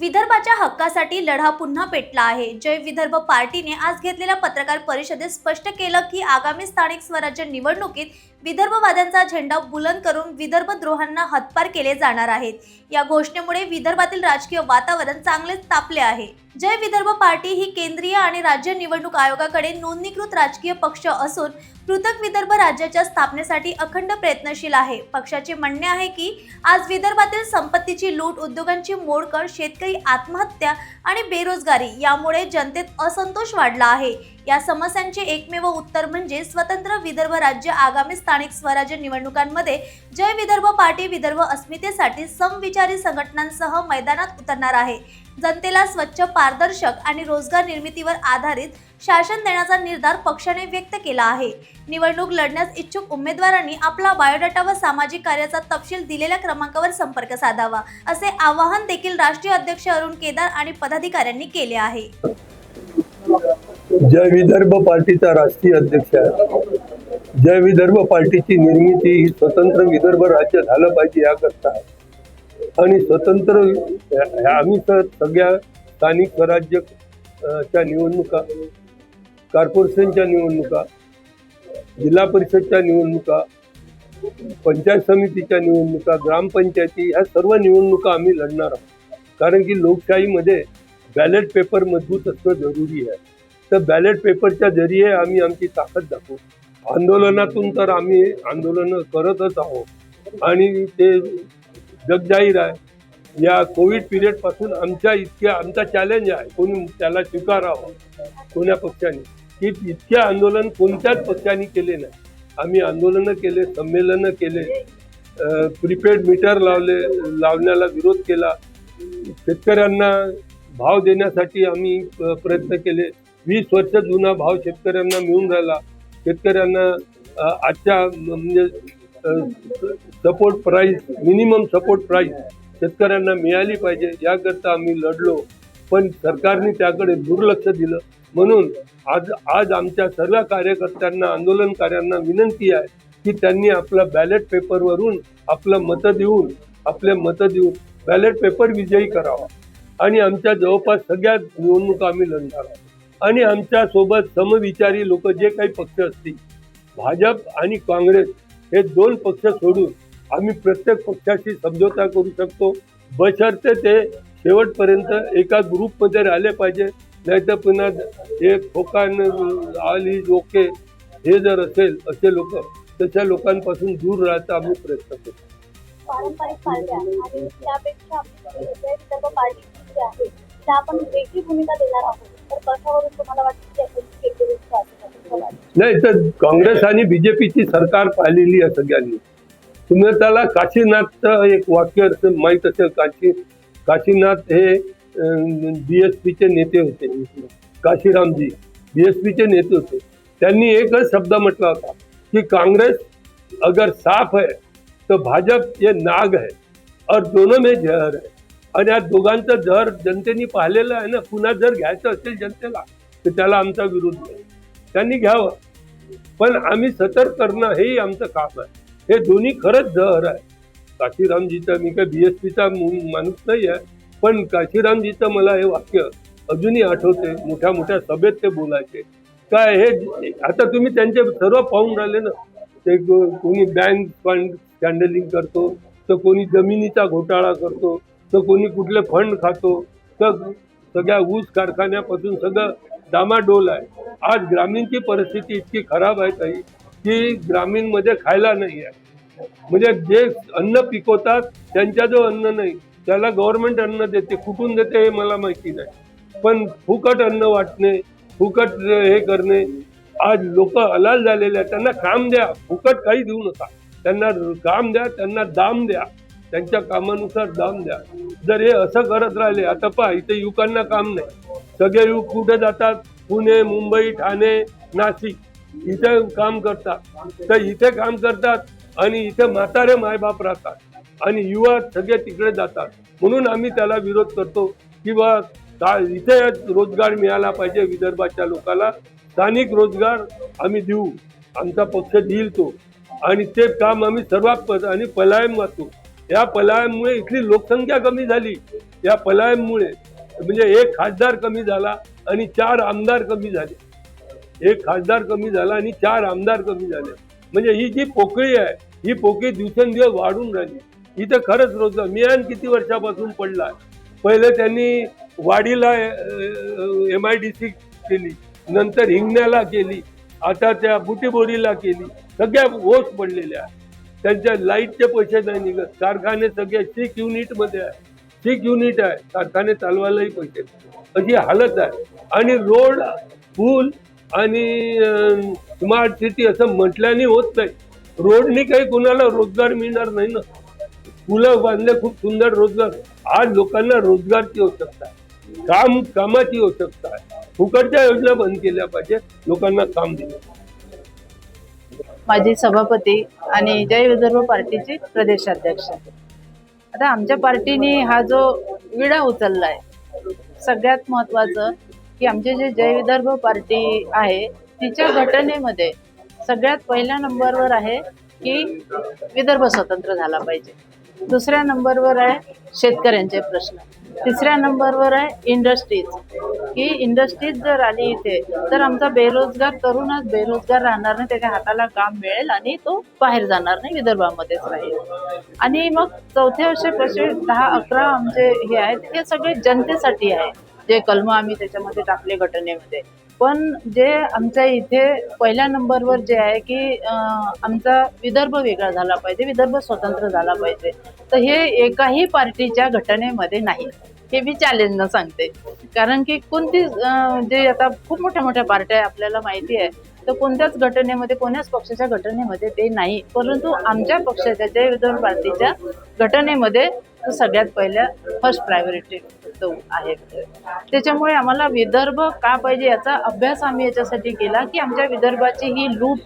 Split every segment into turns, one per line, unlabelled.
विदर्भाच्या हक्कासाठी लढा पुन्हा पेटला आहे. जय विदर्भ पार्टीने आज घेतलेल्या पत्रकार परिषदेत स्पष्ट केलं की आगामी स्थानिक स्वराज्य निवडणुकीत विदर्भवाद्यांचा झेंडा बुलंद करून विदर्भ द्रोहांना हतपार केले जाणार आहेत. या घोषणेमुळे विदर्भातील राजकीय वातावरण चांगलेच तापले आहे. जय विदर्भ पार्टी ही केंद्रीय आणि राज्य निवडणूक आयोगाकडे नोंदणीकृत राजकीय पक्ष असून पृथक विदर्भ राज्याच्या स्थापनेसाठी अखंड प्रयत्नशील आहे. पक्षाचे म्हणणे आहे की आज विदर्भातील संपत्तीची लूट उद्योगांची मोडकळ शेतकरी आत्महत्या आणि बेरोजगारी यामुळे जनतेत असंतोष वाढला आहे. या समस्यांचे एकमेव उत्तर म्हणजे स्वतंत्र विदर्भ राज्य आगामी स्थानिक स्वराज्य निवडणुकांमध्ये जय विदर्भ पार्टी विदर्भ अस्मितेसाठी समविचारी संघटनांसह मैदानात उतरणार आहे. जनतेला स्वच्छ पारदर्शक आणि रोजगार निर्मितीवर आधारित शासन देण्याचा निर्धार पक्षाने व्यक्त केला आहे. निवडणूक लढण्यास इच्छुक उमेदवारांनी आपला बायोडाटा व सामाजिक कार्याचा तपशील दिलेल्या क्रमांकावर संपर्क साधावा असे आवाहन देखील राष्ट्रीय अध्यक्ष अरुण केदार आणि पदाधिकाऱ्यांनी केले आहे.
जय विदर्भ पार्टीचा राष्ट्रीय अध्यक्ष आहे. जय विदर्भ पार्टीची निर्मिती ही स्वतंत्र विदर्भ राज्य झालं पाहिजे याकरता आणि स्वतंत्र ह्या- आम्ही तर सगळ्या स्थानिक स्वराज्य च्या निवडणुका कॉर्पोरेशनच्या निवडणुका जिल्हा परिषदच्या निवडणुका पंचायत समितीच्या निवडणुका ग्रामपंचायती ह्या सर्व निवडणुका आम्ही लढणार आहोत. कारण की लोकशाहीमध्ये बॅलेट पेपर मजबूत असणं जरुरी आहे. तर बॅलेट पेपरच्या जरिये आम्ही आमची ताकद दाखवू. आंदोलनातून तर आम्ही आंदोलनं करतच आहोत. आणि ते जगजाहीर आहे. या कोविड पिरियडपासून आमच्या इतक्या आमचा चॅलेंज आहे. कोणी त्याला स्वीकारावं? कोण्या पक्षाने? की इतके आंदोलन कोणत्याच पक्षाने केले नाही. आम्ही आंदोलनं केले संमेलनं केले प्रीपेड मीटर लावले लावण्याला विरोध केला. शेतकऱ्यांना भाव देण्यासाठी आम्ही प्रयत्न केले. वीस वर्ष जुना भाव शेतकऱ्यांना मिळून राहिला. शेतकऱ्यांना आजच्या म्हणजे support price minimum support price शेतकऱ्यांना मिळाली पाहिजे. याकरता आम्ही लढलो. पण सरकारने त्याकडे दुर्लक्ष दिलं. म्हणून आज आज आमच्या सर्व कार्यकर्त्यांना आंदोलनकाऱ्यांना विनंती आहे की त्यांनी आपला बॅलेट पेपरवरून आपलं मतं देऊन आपले मतं देऊन बॅलेट पेपर विजयी करावा. आणि आमच्या जवळपास सगळ्या निवडणुका आम्ही लढणार आहोत. आणि आमच्यासोबत समविचारी लोक जे काही पक्ष असतील भाजप आणि काँग्रेस हे दोन पक्ष सोडून आम्ही प्रत्येक पक्षाशी समझोता करू शकतो. बशर्ते ते शेवटपर्यंत एका ग्रुपमध्ये राहिले पाहिजे. नाहीतर पुन्हा हे खोकान आली ओके हे जर असेल असे लोक तशा लोकांपासून दूर राहता आम्ही प्रयत्न करतो
पारंपरिक पार्ट्या आणि त्यापेक्षा आपण वेगळी भूमिका देणार आहोत.
नाही तर काँग्रेस आणि बीजेपीची सरकार पाहिलेली आहे सगळ्यांनी. तुम्ही त्याला काशीनाथचं एक वाक्य माहीत असेल काशी काशीनाथ हे बीएसपीचे नेते होते. काशीरामजी बीएसपीचे नेते होते. त्यांनी एकच शब्द म्हटला होता की कांग्रेस अगर साफ है तो भाजप ये नाग है और दोनों में जहर है. आणि या दोघांचं जर जनतेने पाहिलेलं आहे ना पुन्हा जर घ्यायचं असेल जनतेला तर त्याला आमचा विरोध नाही. त्यांनी घ्यावं. पण आम्ही सतर्क करणं हेही आमचं काम आहे. हे दोन्ही खरंच जहर आहे. काशीरामजीचं मी काय बी एस पीचा माणूस नाही आहे पण काशीरामजीचं मला हे वाक्य अजूनही आठवते. मोठ्या मोठ्या सभेत ते बोलायचे. काय हे आता तुम्ही त्यांचे सर्व पाहून राहिले ना. ते कोणी बँक फंड स्कॅन्डलिंग करतो तर कोणी जमिनीचा घोटाळा करतो. तर कोणी कुठले फंड खातो तर सगळ्या ऊस कारखान्यापासून सगळं डामाडोल आहे. आज ग्रामीणची परिस्थिती इतकी खराब आहे ताई की ग्रामीणमध्ये खायला नाही आहे. म्हणजे जे अन्न पिकवतात त्यांच्याजवळ अन्न नाही त्याला गव्हर्नमेंट अन्न देते कुठून देते हे मला माहिती नाही. पण फुकट अन्न वाटणे फुकट हे करणे आज लोक अलाल झालेले आहेत त्यांना काम द्या फुकट काही देऊ नका. त्यांना काम द्या त्यांना दाम द्या. त्यांच्या कामानुसार दाम द्या. जर हे असं करत राहिले आता पहा इथे युवकांना काम नाही. सगळे युवक कुठे जातात? पुणे मुंबई ठाणे नाशिक. इथे काम करतात. तर इथे काम करतात आणि इथे म्हातारे मायबाप राहतात. आणि युवा सगळे तिकडे जातात. म्हणून आम्ही त्याला विरोध करतो किंवा का- इथे रोजगार मिळाला पाहिजे विदर्भाच्या लोकाला. स्थानिक रोजगार आम्ही देऊ. आमचा पक्ष देईल तो. आणि ते काम आम्ही सर्वात प- आणि पलायन वाचू या पलायनमुळे इथली लोकसंख्या कमी झाली. या पलायनमुळे म्हणजे एक खासदार कमी झाला आणि चार आमदार कमी झाले. एक खासदार कमी झाला आणि चार आमदार कमी झाले. म्हणजे ही जी पोकळी आहे ही पोकळी दिवसेंदिवस वाढून राहिली. इथं खरंच रोजगार मियान किती वर्षापासून पडला पहिले त्यांनी वाडीला एम आय डी सी केली. नंतर हिंगण्याला केली. आता त्या बुटीबोरीला केली. सगळ्या ओस पडलेल्या. आहेत त्यांच्या लाईटचे पैसे नाही निघत. कारखाने सगळे सिक युनिटमध्ये आहे. सिक युनिट आहे. कारखाने चालवायलाही पैसे अशी हालत आहे. आणि रोड पूल आणि स्मार्ट सिटी असं म्हटल्याने होत नाही. रोडनी काही कुणाला रोजगार मिळणार नाही ना. पुलं बांधले खूप सुंदर रोजगार. आज लोकांना रोजगारची आवश्यकता काम कामाची आवश्यकता आहे. फुकटच्या योजना बंद केल्या पाहिजे लोकांना काम दिलं
माजी सभापती आणि जय विदर्भ पार्टीचे प्रदेशाध्यक्ष. आता आमच्या पार्टीने हा जो विडा उचलला आहे सगळ्यात महत्वाचं की आमचे जे जय विदर्भ पार्टी आहे तिच्या घटनेमध्ये सगळ्यात पहिल्या नंबरवर आहे की विदर्भ स्वतंत्र झाला पाहिजे. दुसऱ्या नंबरवर आहे शेतकऱ्यांचे प्रश्न. तिसऱ्या नंबरवर आहे इंडस्ट्रीज. की इंडस्ट्रीज जर आली इथे तर आमचा बेरोजगार तरुणच बेरोजगार राहणार नाही त्याच्या हाताला काम मिळेल आणि तो बाहेर जाणार नाही विदर्भामध्येच राहील. आणि मग चौथे वर्षे कसे दहा अकरा आमचे हे आहेत हे सगळे जनतेसाठी आहे. जे कलम आम्ही त्याच्यामध्ये टाकले घटनेमध्ये. पण जे आमच्या इथे पहिल्या नंबरवर जे आहे की आमचा विदर्भ वेगळा झाला पाहिजे विदर्भ स्वतंत्र झाला पाहिजे. तर हे एकाही पार्टीच्या घटनेमध्ये नाही. हे मी चॅलेंजनं सांगते. कारण की कोणती जे आता खूप मोठ्या मोठ्या पार्ट्या आहे आपल्याला माहिती आहे तर कोणत्याच घटनेमध्ये कोण्याच पक्षाच्या घटनेमध्ये ते नाही. परंतु आमच्या पक्षाच्या जय विधान पार्टीच्या घटनेमध्ये तो सगळ्यात पहिल्या फर्स्ट प्रायोरिटी तो आहे. त्याच्यामुळे आम्हाला विदर्भ का पाहिजे याचा अभ्यास आम्ही याच्यासाठी केला की आमच्या विदर्भाची ही लूट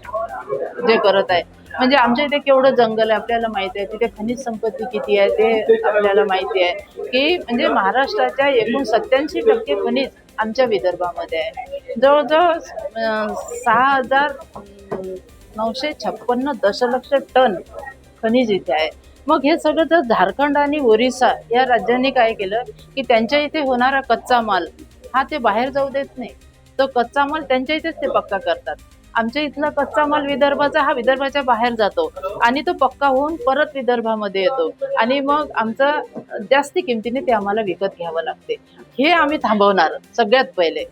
जे करत आहे. म्हणजे आमच्या इथे केवढं जंगल आहे आपल्याला माहिती आहे तिथे खनिज संपत्ती किती आहे ते आपल्याला माहिती आहे. की म्हणजे महाराष्ट्राच्या एकूण सत्याऐंशी टक्के खनिज आमच्या विदर्भामध्ये आहे. जवळजवळ सहा हजार नऊशे छप्पन्न दशलक्ष टन खनिज इथे आहे. मग हे सगळं जर झारखंड आणि ओरिसा या राज्यांनी काय केलं की त्यांच्या इथे होणारा कच्चा माल हा ते बाहेर जाऊ देत नाही. तो कच्चा माल त्यांच्या इथेच ते पक्का करतात. आमच्या इथला कच्चा माल विदर्भाचा हा विदर्भाच्या बाहेर जातो आणि तो पक्का होऊन परत विदर्भामध्ये येतो. आणि मग आमचा जास्ती किमतीने ते आम्हाला विकत घ्यावं लागते. हे आम्ही थांबवणार सगळ्यात पहिले.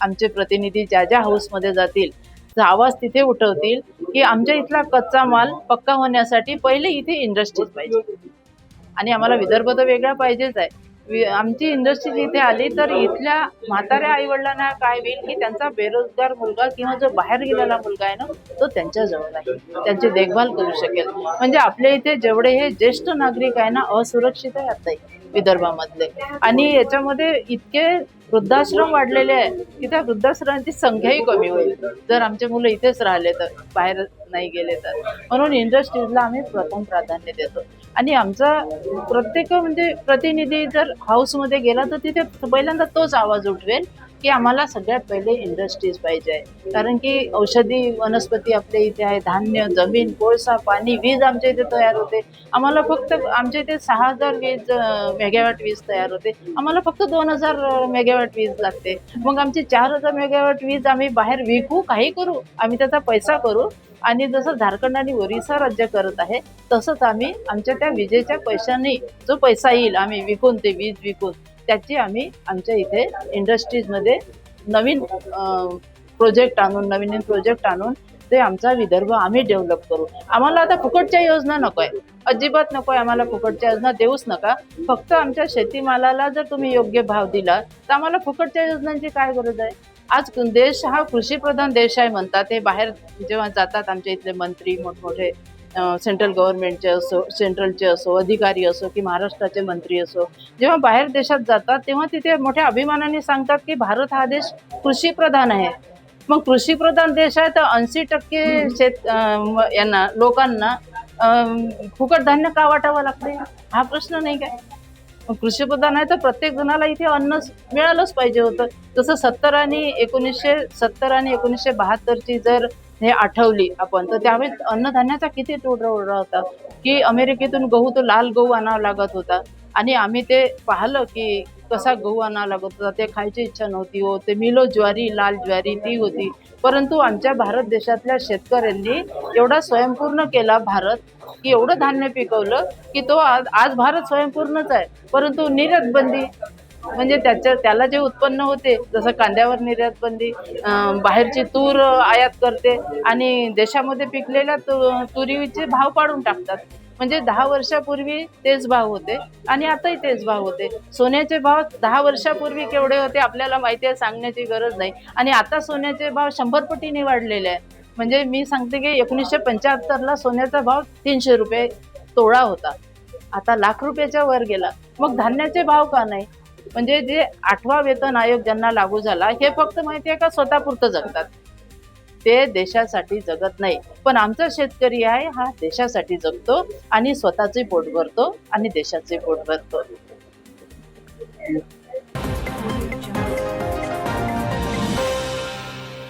आमचे प्रतिनिधी ज्या ज्या हाऊसमध्ये जातील आवाज तिथे उठवतील की आमच्या इथला कच्चा माल पक्का होण्यासाठी पहिले इथे इंडस्ट्रीज पाहिजे. आणि आम्हाला विदर्भ तर वेगळा पाहिजेच आहे. आमची इंडस्ट्री इथे आली तर इथल्या म्हाताऱ्या आईवडिलांना काय होईल की त्यांचा बेरोजगार मुलगा किंवा जो बाहेर गेलेला मुलगा आहे ना तो त्यांच्याजवळ आहे. त्यांची देखभाल करू शकेल. म्हणजे आपल्या इथे जेवढे हे ज्येष्ठ नागरिक आहे ना असुरक्षित आहे आता विदर्भामधले. आणि याच्यामध्ये इतके वृद्धाश्रम वाढलेले आहे की त्या वृद्धाश्रमांची संख्याही कमी होईल. जर आमचे मुलं इथेच राहिले तर बाहेर नाही गेले तर. म्हणून इंडस्ट्रीजला आम्ही प्रथम प्राधान्य देतो. आणि आमचा प्रत्येक म्हणजे प्रतिनिधी जर हाऊसमध्ये गेला तर तिथे पहिल्यांदा तोच आवाज उठवेल की आम्हाला सगळ्यात पहिले इंडस्ट्रीज पाहिजे आहे. कारण की औषधी वनस्पती आपल्या इथे आहे धान्य जमीन कोळसा पाणी वीज आमच्या इथे तयार होते. आम्हाला फक्त आमच्या इथे सहा हजार वीज मेगावॅट वीज तयार होते. आम्हाला फक्त दोन हजार मेगावॅट वीज लागते. मग आमची चार हजार मेगावॅट वीज आम्ही बाहेर विकू काही करू आम्ही त्याचा पैसा करू. आणि जसं झारखंड आणि ओरिसा राज्य करत आहे तसंच आम्ही आमच्या त्या विजेच्या पैशाने जो पैसा येईल आम्ही विकून ते वीज विकून त्याची आम्ही आमच्या इथे इंडस्ट्रीजमध्ये नवीन प्रोजेक्ट आणून नवीन नवीन प्रोजेक्ट आणून ते आमचा विदर्भ आम्ही डेव्हलप करू. आम्हाला आता फुकटच्या योजना नको आहे अजिबात नको आहे आम्हाला फुकटच्या योजना देऊच नका. फक्त आमच्या शेतीमालाला जर तुम्ही योग्य भाव दिला तर आम्हाला फुकटच्या योजनांची काय गरज आहे? आज देश हा कृषीप्रधान देश आहे म्हणतात. ते बाहेर जेव्हा जातात आमच्या इथले मंत्री मोठमोठे सेंट्रल गव्हर्नमेंटचे असो सेंट्रलचे असो अधिकारी असो की महाराष्ट्राचे मंत्री असो जेव्हा बाहेर देशात जातात तेव्हा तिथे मोठ्या अभिमानाने सांगतात की भारत हा देश कृषीप्रधान आहे. मग कृषीप्रधान देश आहे तर ऐंशी टक्के शेत यांना लोकांना फुकट धान्य का वाटावं लागते हा प्रश्न नाही काय? कृषीप्रधान आहे तर प्रत्येक जणाला इथे अन्न मिळालंच पाहिजे होतं. जसं सत्तर आणि एकोणीसशे सत्तर आणि एकोणीसशे बहात्तरची जर हे आठवली आपण. तर त्यावेळेस अन्नधान्याचा किती तुटवडा होता की अमेरिकेतून गहू तो लाल गहू आणावा लागत होता. आणि आम्ही ते पाहिलं की कसा गहू आणावा लागत होता. ते खायची इच्छा नव्हती हो. ते मिलो ज्वारी लाल ज्वारी ती होती. परंतु आमच्या भारत देशातल्या शेतकऱ्यांनी एवढा स्वयंपूर्ण केला भारत की एवढं धान्य पिकवलं की तो आज आज भारत स्वयंपूर्णच आहे. परंतु निर्यात बंदी म्हणजे त्याच्या त्याला जे उत्पन्न होते जसं कांद्यावर निर्यात बंदी बाहेरची तूर आयात करते आणि देशामध्ये पिकलेल्या तु- तुरीचे भाव पाडून टाकतात. म्हणजे दहा वर्षापूर्वी तेच भाव होते आणि आताही तेच भाव होते. सोन्याचे भाव दहा वर्षापूर्वी केवढे होते आपल्याला माहिती आहे सांगण्याची गरज नाही. आणि आता सोन्याचे भाव शंभर पटीने वाढलेले आहे म्हणजे मी सांगते की एकोणीसशे पंच्याहत्तरला सोन्याचा भाव तीनशे रुपये तोळा होता. आता लाख रुपयाच्या वर गेला. मग धान्याचे भाव का नाही? म्हणजे जे आठवा वेतन आयोग ज्यांना लागू झाला हे फक्त माहिती आहे का स्वतःपुरतं जगतात? ते देशासाठी जगत नाही. पण आमचा शेतकरी आहे हा देशासाठी जगतो आणि स्वतःचे पोट भरतो आणि देशाचे पोट भरतो.